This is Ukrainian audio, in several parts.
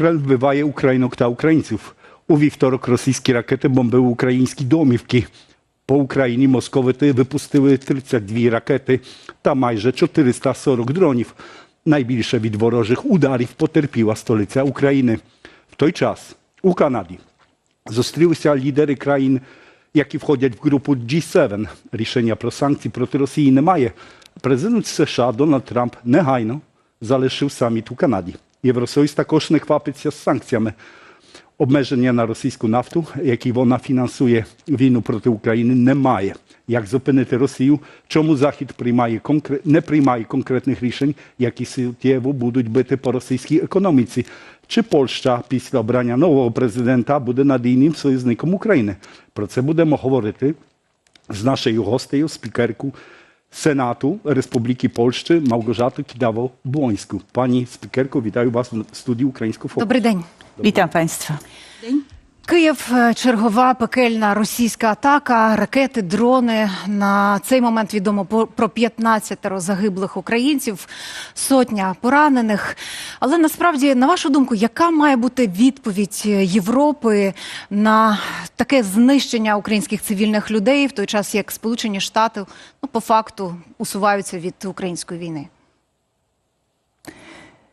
Wbywaje Ukrainok ta Ukraińców. У вівторок російські ракети бомбили українські домівки. По Україні московити випустили 32 ракети та майже 440 дронів. Найбільше від ворожих ударів потерпіла столиця України. В той час у Канаді зустрілися лідери країн, які входять в групу G7. Рішення про санкції проти Росії немає. Президент США Дональд Трамп негайно залишив саміт у Канаді. Євросоюз також не квапиться з санкціями. Обмеження на російську нафту, які вона фінансує війну проти України, немає. Як зупинити Росію? Чому Захід приймає конкре... не приймає конкретних рішень, які суттєво будуть бити по російській економіці? Чи Польща після обрання нового президента буде надійним союзником України? Про це будемо говорити з нашою гостею, спікерку Senatu Republiki Polszczy Małgorzaty Kidawo-Błońsku. Pani spikerko, witaję Was w studiu Ukraińsko Fokus. Dobry dzień. Witam Państwa. Dzień. Київ е, чергова пекельна російська атака, ракети, дрони. На цей момент відомо про 15 загиблих українців, сотня поранених. Але насправді, на вашу думку, яка має бути відповідь Європи на таке знищення українських цивільних людей, в той час як Сполучені Штати ну по факту усуваються від української війни?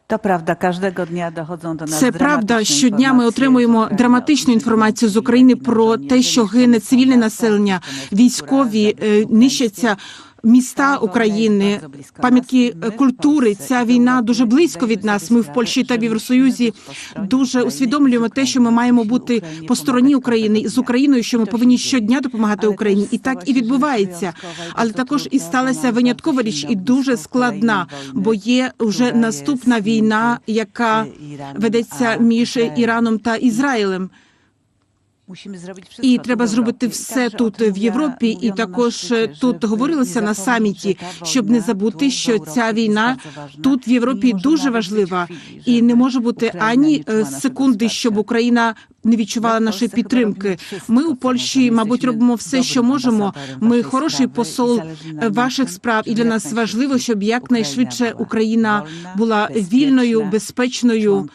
To prawda, każdego dnia dochodzą do nas Це правда. Щодня ми отримуємо драматичну інформацію з України про те, що гине цивільне населення, військові е, нищаться. Міста України, пам'ятки е, культури. Ця війна дуже близько від нас. Ми в Польщі та в Євросоюзі дуже усвідомлюємо те, що ми маємо бути по стороні України з Україною, що ми повинні щодня допомагати Україні, і так і відбувається. Але також і сталася виняткова річ, і дуже складна, бо є вже наступна війна, яка ведеться між Іраном та Ізраїлем. І треба зробити все тут в Європі, і також тут говорилося на саміті, щоб не забути, що ця війна тут в Європі дуже важлива, і не може бути ані е, секунди, щоб Україна не відчувала нашої підтримки. Ми у Польщі, мабуть, робимо все, що можемо. Ми хороший посол ваших справ, і для нас важливо, щоб якнайшвидше Україна була вільною, безпечною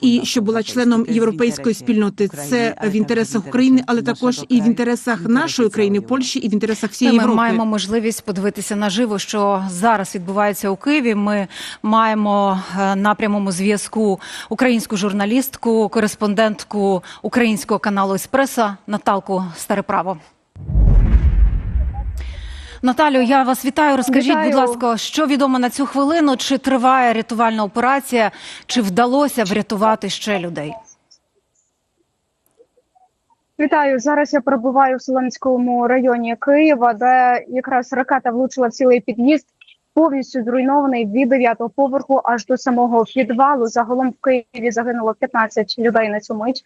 і щоб була членом європейської спільноти. Це в інтересах України, але також і в інтересах нашої країни, Польщі, і в інтересах всієї Ми маємо можливість подивитися наживо, що зараз відбувається у Києві. Ми маємо е, на прямому зв'язку українську журналістку, кореспондентку українського каналу Еспресо Наталку Стареправо. Наталю, я вас вітаю. Розкажіть, Вітаю. будь ласка, що відомо на цю хвилину? Чи триває рятувальна операція? Чи вдалося врятувати ще людей? Вітаю. Зараз я перебуваю в Солонському районі Києва, де якраз ракета влучила в цілий під'їзд, повністю зруйнований від дев'ятого поверху аж до самого підвалу. Загалом в Києві загинуло 15 людей на цю мить.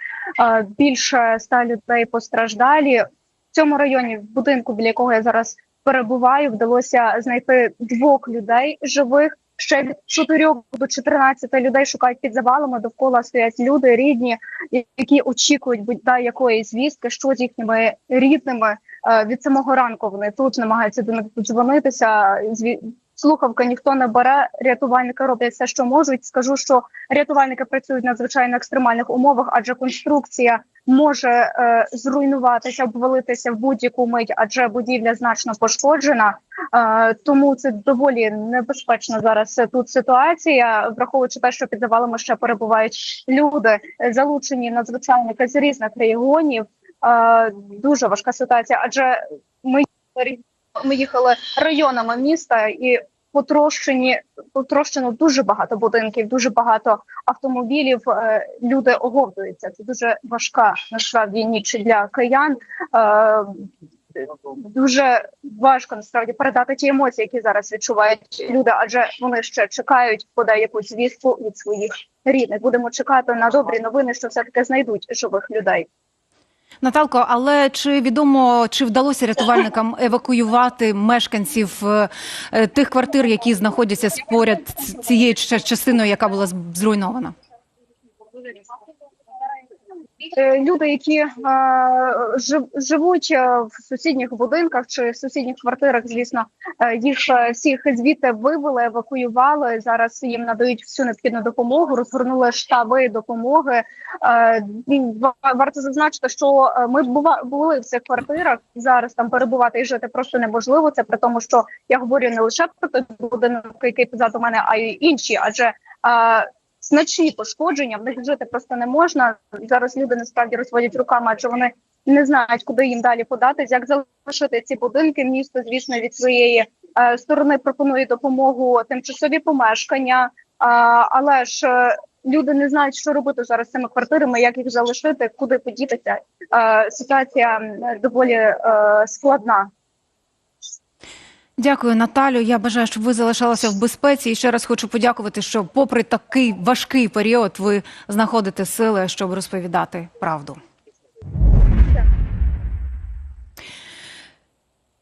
Більше ста людей постраждалі. В цьому районі, в будинку, біля якого я зараз перебуваю, вдалося знайти двох людей живих. Ще від 4 до 14 людей шукають під завалами. Довкола стоять люди рідні, які очікують будь-да якоїсь звістки, що з їхніми рідними від самого ранку. Вони тут намагаються до них додзвонитися. Слухавка ніхто не бере. Рятувальники роблять все, що можуть. Скажу, що рятувальники працюють надзвичайно екстремальних умовах, адже конструкція може е, зруйнуватися, обвалитися в будь-яку мить, адже будівля значно пошкоджена. Е, тому це доволі небезпечна зараз тут ситуація, враховуючи те, що під завалами ще перебувають люди, залучені надзвичайники з різних регіонів. Е, дуже важка ситуація, адже ми, ми їхали районами міста і потрощені, потрощено дуже багато будинків, дуже багато автомобілів. Е, люди оговтуються. Це дуже важка насправді ніч для киян. Е, Дуже важко насправді передати ті емоції, які зараз відчувають люди, адже вони ще чекають подай якусь звістку від своїх рідних. Будемо чекати на добрі новини, що все таки знайдуть живих людей. Наталко, але чи відомо, чи вдалося рятувальникам евакуювати мешканців е, е, тих квартир, які знаходяться поряд цією частиною, яка була зруйнована? Е, люди, які е, живуть е, в сусідніх будинках чи в сусідніх квартирах, звісно, їх всіх звідти вивели, евакуювали. Зараз їм надають всю необхідну допомогу, розгорнули штаби допомоги. Ва- Варто зазначити, що ми були в цих квартирах. Зараз там перебувати і жити просто неможливо. Це при тому, що я говорю не лише про той будинок, який позаду мене, а й інші, адже значні пошкодження в них жити просто не можна. Зараз люди насправді розводять руками, адже вони не знають, куди їм далі податись, як залишити ці будинки. Місто, звісно, від своєї е, сторони пропонує допомогу тимчасові помешкання, е, але ж е, люди не знають, що робити зараз з цими квартирами, як їх залишити, куди подітися. Е, ситуація доволі е, складна. Дякую, Наталю. Я бажаю, щоб ви залишалися в безпеці. І ще раз хочу подякувати, що, попри такий важкий період, ви знаходите сили, щоб розповідати правду.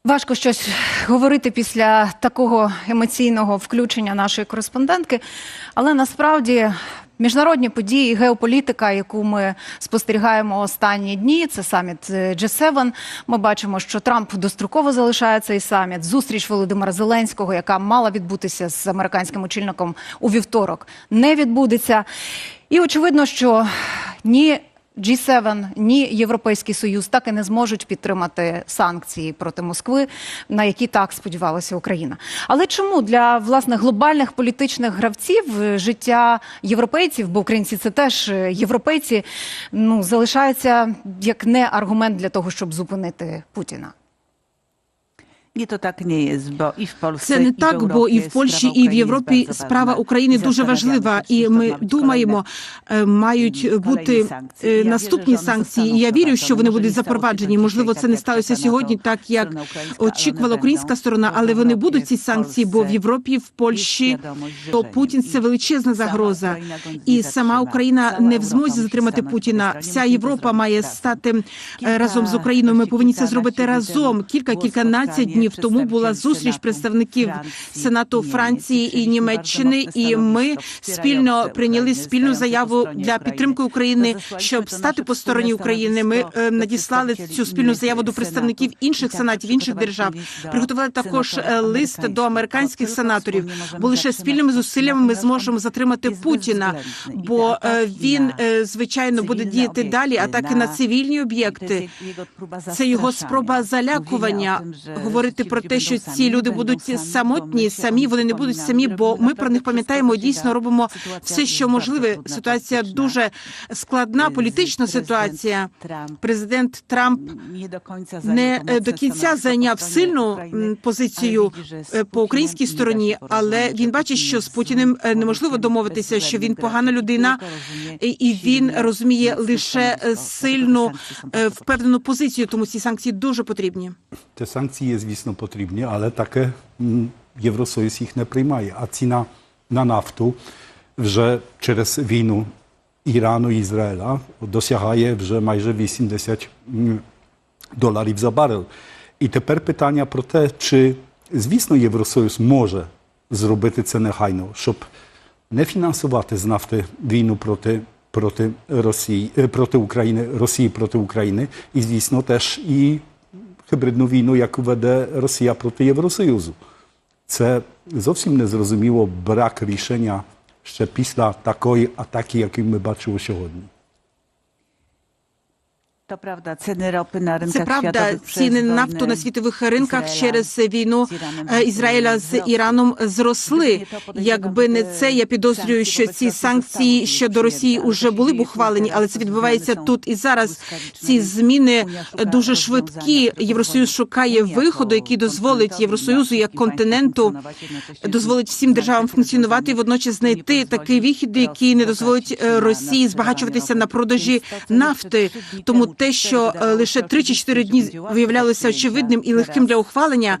Важко щось говорити після такого емоційного включення нашої кореспондентки, але насправді міжнародні події, геополітика, яку ми спостерігаємо останні дні, це саміт е, G7. Ми бачимо, що Трамп достроково залишає цей саміт. Зустріч Володимира Зеленського, яка мала відбутися з американським очільником у вівторок, не відбудеться. І очевидно, що ні G7, ні Європейський Союз так і не зможуть підтримати санкції проти Москви, на які так сподівалася Україна. Але чому для власне глобальних політичних гравців е, життя європейців, бо українці це теж е, європейці, ну залишається як не аргумент для того, щоб зупинити Путіна? Nie, to tak nie jest, bo i w Polsce, Це не так, бо і в Польщі, і в Європі bardzo справа ważna. України дуже Zastanawiamy важлива, się, і czy to ми być думаємо, е, мають kolejne бути е, наступні санкції. Я вірю, що вони будуть запроваджені. Можливо, dzisiaj це не сталося сьогодні, так як strona очікувала українська сторона, але вони будуть ці санкції, бо в Європі, в Польщі що то Путін це величезна Сама загроза. Україна І сама. Україна Cała не в Europa змозі затримати stanąć po Путіна. stronie, Вся musimy to Європа zrobić має razem. стати е, разом з Україною. Ми повинні це зробити разом. Кілька кільканадцять spotkanie днів тому була зустріч представників Сенату. Франції і Німеччини, і ми спільно прийняли спільну заяву для підтримки України, щоб стати по стороні України. Ми е, надіслали цю спільну заяву до представників інших сенатів інших держав. Приготували також е, лист до американських сенаторів. Бо лише спільними зусиллями ми зможемо затримати Путіна, бо він звичайно буде діяти далі. Атаки на на- цивільні об'єкти. це його спроба залякування, że говорити про те, що ці люди будуть самотні, самі вони не будуть самі, бо ми про них пам'ятаємо. Дійсно робимо все, що можливе. Ситуація дуже складна, політична ситуація. Президент Трамп не е, до кінця зайняв сильну позицію е, по українській стороні, але він бачить, що з Путіним е, неможливо домовитися, що він погана людина, і він розуміє лише сильну впевнену позицію, тому ці санкції дуже потрібні. Te sankcje є, звісно, потрібні, але таке Євросоюз їх не приймає. А ціна на нафту вже через війну Ірану і Ізраїля досягає вже майже 80 доларів за барел. І тепер питання про те, чи, звісно, Євросоюз може зробити це негайно, щоб не фінансувати з нафти війну проти, проти Росії, е, проти України, Росії проти України, і, звісно, теж і гібридну війну, яку веде Росія проти Євросоюзу. Це зовсім незрозуміло брак рішення ще після такої атаки, яку ми бачили сьогодні. To prawda, ceny ropy na rynkach Це правда, ціни нафту на світових ринках через війну е, Ізраїля з. Іраном зросли. Якби не це, я підозрюю, що ці санкції щодо Росії вже були б ухвалені, але це відбувається тут і зараз. Ці зміни дуже швидкі. Євросоюз шукає виходу, який дозволить Євросоюзу як континенту дозволить всім державам функціонувати і водночас знайти такий вихід, який не дозволить е, Росії збагачуватися на продажі нафти. Тому те, що е, лише 3 чи 4 дні виявлялося очевидним і легким для ухвалення,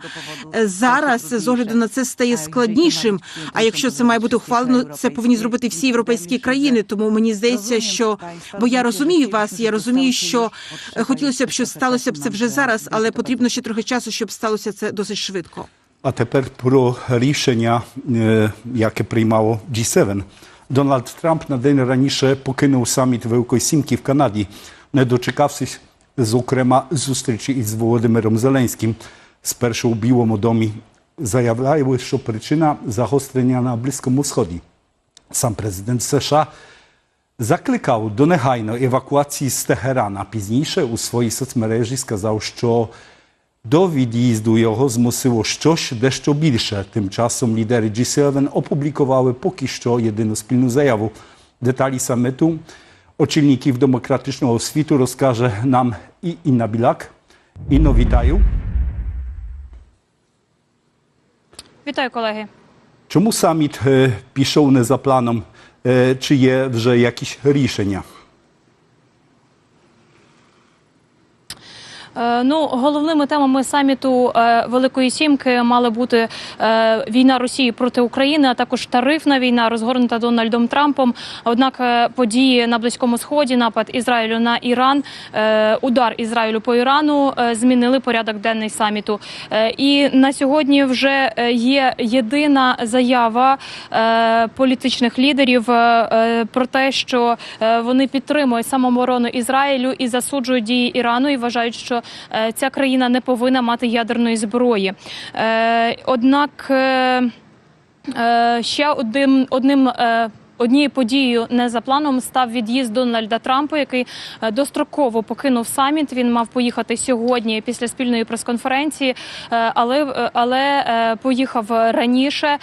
е, зараз з огляду на це стає складнішим. А якщо це має бути ухвалено, це повинні зробити всі європейські країни. Тому мені здається, що бо я розумію вас, я розумію, що е, хотілося б, що сталося б це вже зараз, але потрібно ще трохи часу, щоб сталося це досить швидко. А тепер про рішення, е, яке приймало G7. Дональд Трамп на день раніше покинув саміт Великої Сімки в Канаді. Не дочекавшись, зокрема, зустрічі із Володимиром Зеленським. Спершу у Білому домі заявляли, що причина загострення на Близькому Сході. Сам президент США закликав до негайної евакуації з Техерана. Пізніше у своїй соцмережі сказав, що до від'їзду його змусило щось дещо більше. Тим часом лідери G7 опублікували поки що єдину спільну заяву. Деталі саміту очільників демократичного світу розкаже нам і Інна Біляк. Інно, вітаю. Вітаю, колеги. Чому саміт е, пішов не за планом? Е, чи є вже якісь рішення? Ну, головними темами саміту е, Великої Сімки мали бути е, війна Росії проти України, а також тарифна війна, розгорнута Дональдом Трампом. Однак е, події на Близькому Сході, напад Ізраїлю на Іран, е, удар Ізраїлю по Ірану е, змінили порядок денний саміту. Е, І на сьогодні вже е, є єдина заява е, політичних лідерів е, е, про те, що е, вони підтримують самооборону Ізраїлю і засуджують дії Ірану і вважають, що е, ця країна не повинна мати ядерної зброї. Е, Однак е, е, ще одним одним. Однією подією не за планом став від'їзд Дональда Трампа, який е, достроково покинув саміт. Він мав поїхати сьогодні після спільної прес-конференції, е, але е, але поїхав раніше.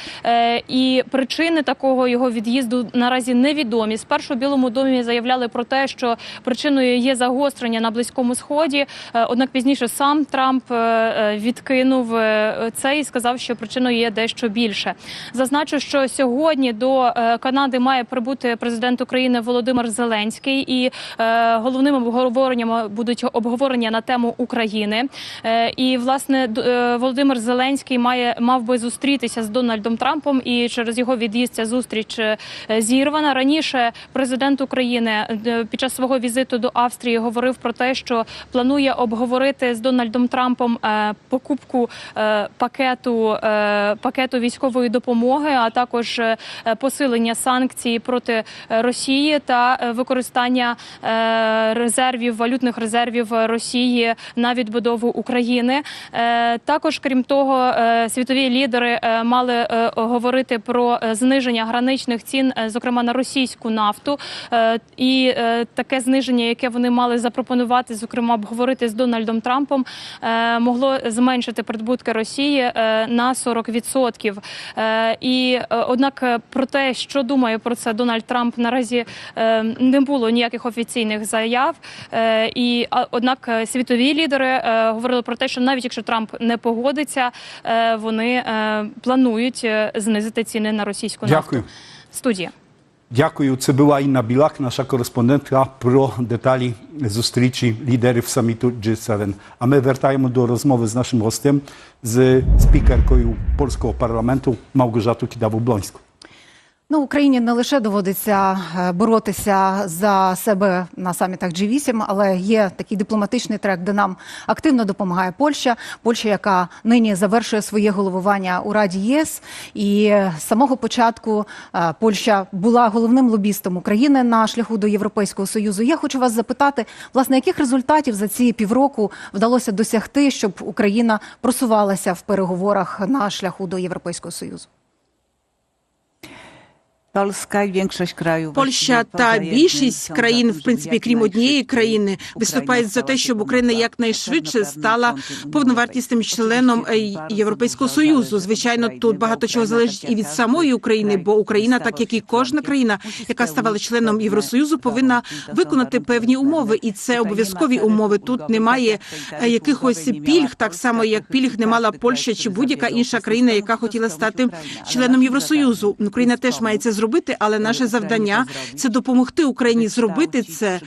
І причини такого його від'їзду наразі невідомі. Спершу в Білому домі заявляли про те, що причиною є загострення на близькому сході. Однак пізніше сам Трамп відкинув це і сказав, що причиною є дещо більше. Зазначу, що сьогодні до Канади має прибути президент України Володимир Зеленський, і е, головним обговоренням будуть обговорення на тему України. Е, І власне е, Володимир Зеленський має мав би зустрітися з Дональдом Трампом, і через його від'їзд ця зустріч е, зірвана. Раніше президент України е, під час свого візиту до Австрії говорив про те, що планує обговорити з Дональдом Трампом е, покупку е, пакету е, пакету військової допомоги, а також е, посилення санкцій проти е, Росії та е, використання е, резервів валютних резервів Росії на відбудову України. Також, крім того, світові лідери мали говорити про зниження граничних цін, зокрема на російську нафту, і таке зниження, яке вони мали запропонувати, зокрема обговорити з Дональдом Трампом, могло зменшити прибутки Росії на 40%. Е, І однак про те, що думає про це Дональд Трамп, наразі е, не було ніяких офіційних заяв. Е, І однак е, світові лідери говорили про те, що навіть якщо Трамп не погодиться, вони планують знизити ціни на російську Дякую. нафту. Студія. Дякую. Це була Інна Білак, наша кореспондентка про деталі зустрічі лідерів саміту G7. А ми вертаємо до розмови з нашим гостем, з спікеркою польського парламенту Мałgorzatą Kidawą-Blońską. Ну, Україні не лише доводиться е, боротися за себе на самітах G8, але є такий дипломатичний трек, де нам активно допомагає Польща. Польща, яка нині завершує своє головування у Раді ЄС, і з самого початку е, Польща була головним лобістом України на шляху до Європейського союзу. Я хочу вас запитати, власне, яких результатів за ці півроку вдалося досягти, щоб Україна просувалася в переговорах на шляху до Європейського союзу? Польща та більшість країн, в принципі, крім однієї країни, виступають за те, щоб Україна якнайшвидше стала повновартісним членом Європейського союзу. Звичайно, тут багато чого залежить і від самої України, бо Україна, так як і кожна країна, яка ставала членом Євросоюзу, повинна виконати певні умови, і це обов'язкові умови. Тут немає якихось пільг, так само як пільг не мала Польща чи будь-яка інша країна, яка хотіла стати членом Євросоюзу. Україна теж має це зробити, але наше завдання це допомогти Україні зробити це.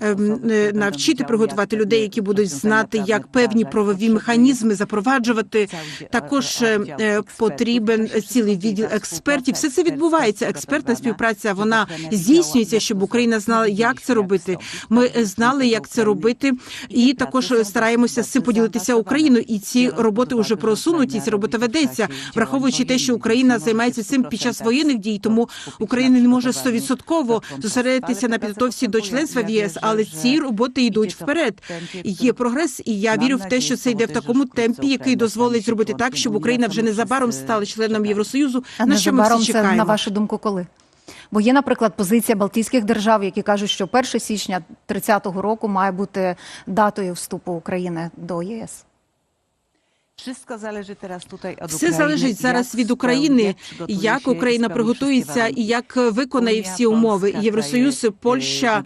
ем, е, навчити приготувати людей, які будуть знати, як певні правові механізми запроваджувати. Також е, е, ekspertów. потрібен цілий відділ експертів. Все це відбувається. Експертна співпраця вона здійснюється, щоб Україна знала, як це робити. Ми знали, як це робити, І також стараємося з цим поділитися. Україною. І ці роботи вже просунуті. Ця робота ведеться, враховуючи те, що Україна займається цим під час воєнних дій. Тому Україна не може стовідсотково зосередитися на підготовці до членства в ЄС, але ці роботи йдуть вперед. Є прогрес, і я вірю в те, що це йде в такому темпі, який дозволить зробити так, щоб Україна вже незабаром стала членом Євросоюзу. А На що ми всі це, чекаємо. на вашу думку, коли? Бо є, наприклад, позиція Балтійських держав, які кажуть, що 1 січня 30-го року має бути датою вступу України до єС. Все залежить зараз від України, як Україна приготується і як виконає всі умови. Євросоюз, Польща,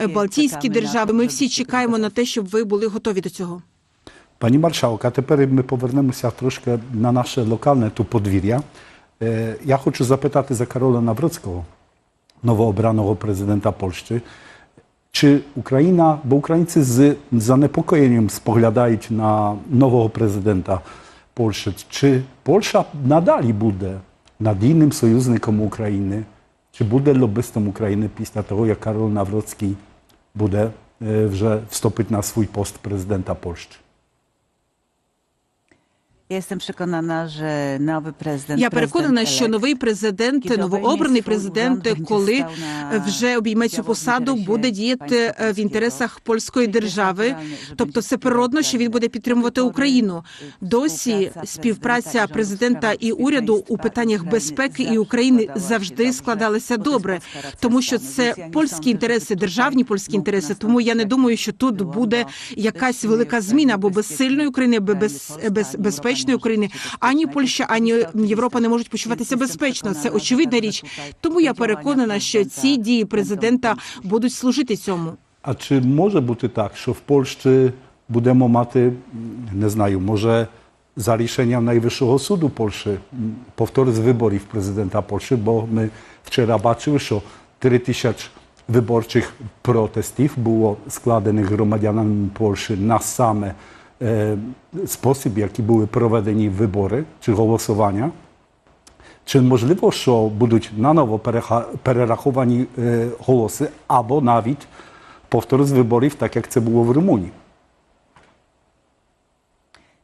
е, Балтійські, держави. Ми всі чекаємо на те, щоб ви були готові до цього. Pani marszałek, a тепер ми повернемося трошки на наше локальне ту подвір'я. Е, Я хочу запитати за Карола Навроцького, новообраного президента Польщі. Чи Україна, бо українці з занепокоєнням споглядають на нового президента Польщі, чи Польща надалі буде надійним союзником України, чи буде лобистом України після того, як Карол Навроцький буде е, вже вступить на свій пост президента Польщі? Ja jestem przekonana, że nowy prezydent Я переконана, що новий президент, новообраний президент, коли вже обійме цю посаду, буде діяти в інтересах польської держави. Тобто, все природно, що він буде підтримувати Україну. Досі співпраця президента і уряду у питаннях безпеки і України завжди добре, складалися добре, тому що це польські інтереси, державні польські інтереси. Тому я не думаю, що тут буде якась велика зміна, бо без сильної України, без, без безпечної nie України ані Польща, ані Європа не можуть почуватися безпечно. Це очевидна річ. Тому я переконана, що ці дії президента будуть служити цьому. А чи може бути так, що в Польщі будемо мати, не знаю, може за рішенням Найвищого суду Польщі повтор з виборів президента Польщі, бо ми вчора бачили, що 3 тисяч виборчих протестів було складених громадянами Польщі на саме е, спосіб, який були проведені вибори чи голосування. Чи можливо, що будуть наново переха- перераховані е, голоси або навіть повтор з виборів, так як це було в Румунії?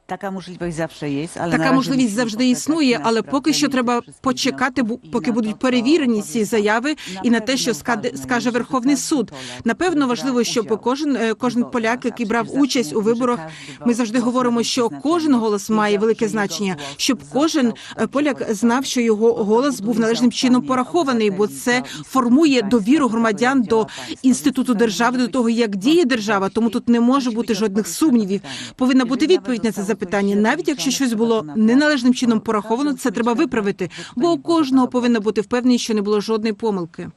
Така можливість завжди є, але Така можливість завжди існує, але поки що треба почекати, поки будуть перевірені ці заяви, і на те, що скаже Верховний суд. Напевно, важливо, щоб кожен кожен поляк, який брав участь у виборах, ми завжди говоримо, що кожен голос має велике значення, щоб кожен поляк знав, що його голос був належним чином порахований, бо це формує довіру громадян до інституту держави, до того, як діє держава. Тому тут не може бути жодних сумнівів. Повинна бути відповідь на це запитання. Навіть якщо щось було неналежним чином пораховано, це треба виправити, бо у кожного повинна бути впевненість, що не було жодної помилки.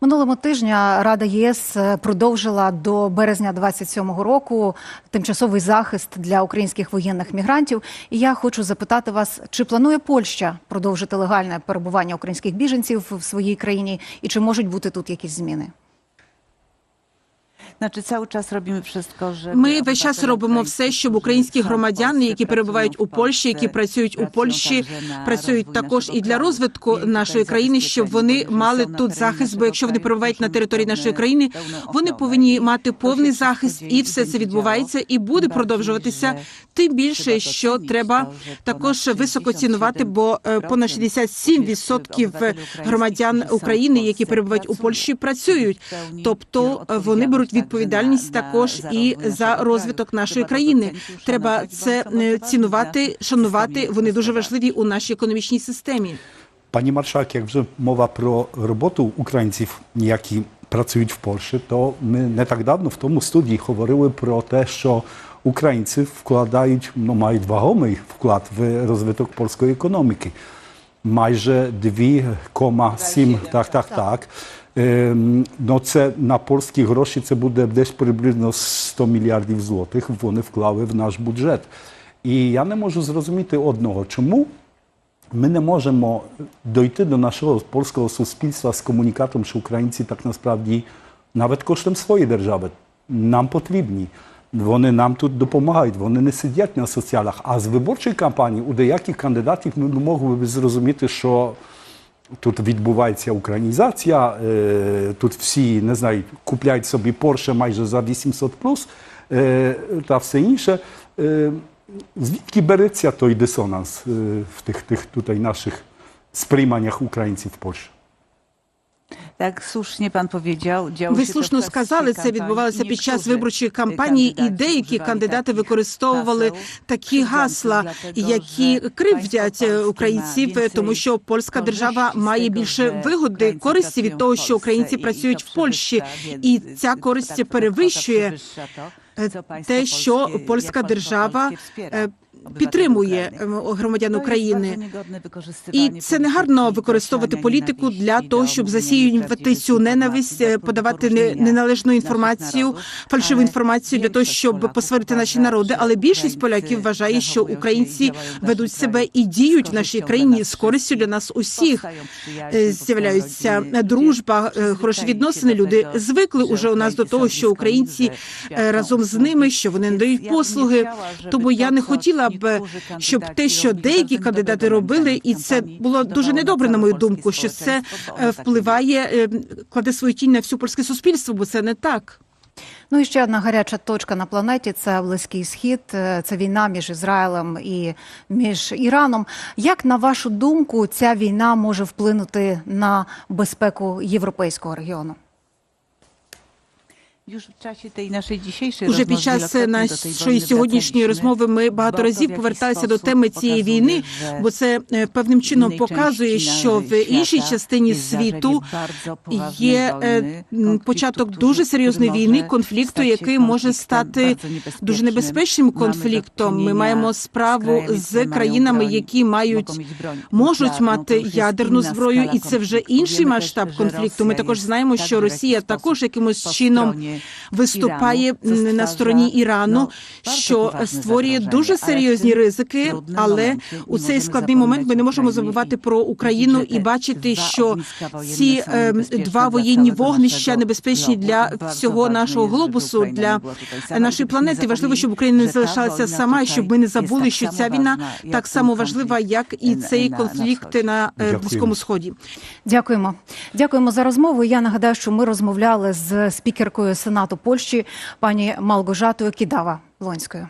Минулого тижня Рада ЄС е, продовжила до березня 27-го року тимчасовий захист для українських воєнних мігрантів. І я хочу запитати вас, чи планує Польща продовжити легальне перебування українських біженців в своїй країні, і чи можуть бути тут якісь зміни? Значить, cały час робимо wszystko, żeby Ми весь час робимо все, щоб українські громадяни, які перебувають у Польщі, які працюють у Польщі, працюють також і для розвитку нашої країни, щоб вони мали тут захист. Бо якщо вони перебувають на території нашої країни, вони повинні мати повний захист, і все це відбувається і буде продовжуватися. Тим більше, що треба також високо цінувати, бо понад 67% громадян України, які перебувають у Польщі, працюють. Тобто е, вони беруть відповідальність також і за розвиток нашої країни. Треба це е, цінувати, шанувати. Вони дуже важливі у нашій економічній системі. Pani marszałek, jak вже мова про роботу українців, які працюють в Польщі, то ми не так давно в тому студії говорили про те, що українці вкладають, ну, мають вагомий вклад в розвиток польської економіки. Майже 2,7, так, так, так. Ем, Ну, це на польські гроші це буде десь приблизно 100 мільярдів злотих. Вони вклали в наш бюджет. І я не можу зрозуміти одного, чому ми не можемо дойти до нашого польського суспільства з комунікатом, що українці так насправді навіть коштом своєї держави нам потрібні. Вони нам тут допомагають, вони не сидять на соціалах. А з виборчої кампанії у деяких кандидатів ми могли б зрозуміти, що тут відбувається українізація, е, тут всі не знаю, купляють собі Porsche майже за 800 плюс е, та все інше. Е, Звідки береться той дисонанс е, в тих, тих tutaj наших сприйманнях українців в Польщі? Słusznie pan powiedział, działo Ви слушно сказали, це відбувалося під час виборчої кампанії, і деякі кандидати використовували такі гасла, які кривдять українців, тому що польська держава має більше вигоди, користі від того, що українці працюють в Польщі, і ця користь перевищує е, те, що польська держава підтримує е, громадян України. І це не гарно використовувати політику для того, щоб засіювати цю ненависть, е, подавати не- неналежну інформацію, фальшиву інформацію для того, щоб посварити наші народи. Але більшість поляків вважає, що українці ведуть себе і діють в нашій країні з користю для нас усіх. Е, З'являються дружба, е, хороші відносини. Люди звикли уже у нас до того, що українці разом з ними, що вони надають б послуги. Тому я не хотіла б, щоб те, що деякі кандидати робили, і це було дуже недобре, на мою думку, що це е, впливає, е, кладе свою тінь на всю польське суспільство, бо це не так. Ну і ще одна гаряча точка на планеті це Близький Схід. Е, Це війна між Ізраїлем і між Іраном. Як на вашу думку, ця війна може вплинути на безпеку європейського регіону? Уже під час нашої сьогоднішньої розмови ми багато разів поверталися до теми цієї війни, бо це е, певним чином показує, що в іншій частині світу є е, початок дуже серйозної війни, конфлікту, який може стати дуже небезпечним. конфліктом. Ми маємо справу з країнами, які мають можуть мати ядерну зброю, і це вже інший масштаб конфлікту. Ми також знаємо, що Росія також якимось чином виступає Ірану. На стороні Ірану, ну, що створює дуже серйозні ризики. Але у цей складний момент ми не можемо забувати про Україну і бачити, що ці е, небезпечні два воєнні вогнища небезпечні для всього нашого глобусу, для нашої планети. Важливо, щоб Україна не залишалася сама, щоб ми не забули, що ця війна так само важлива, як і цей конфлікт на е, Близькому Сході. Дякуємо. Дякуємо за розмову. Я нагадаю, що ми розмовляли з спікеркою Сенату Польщі пані Малгожатою Кідава Лонською.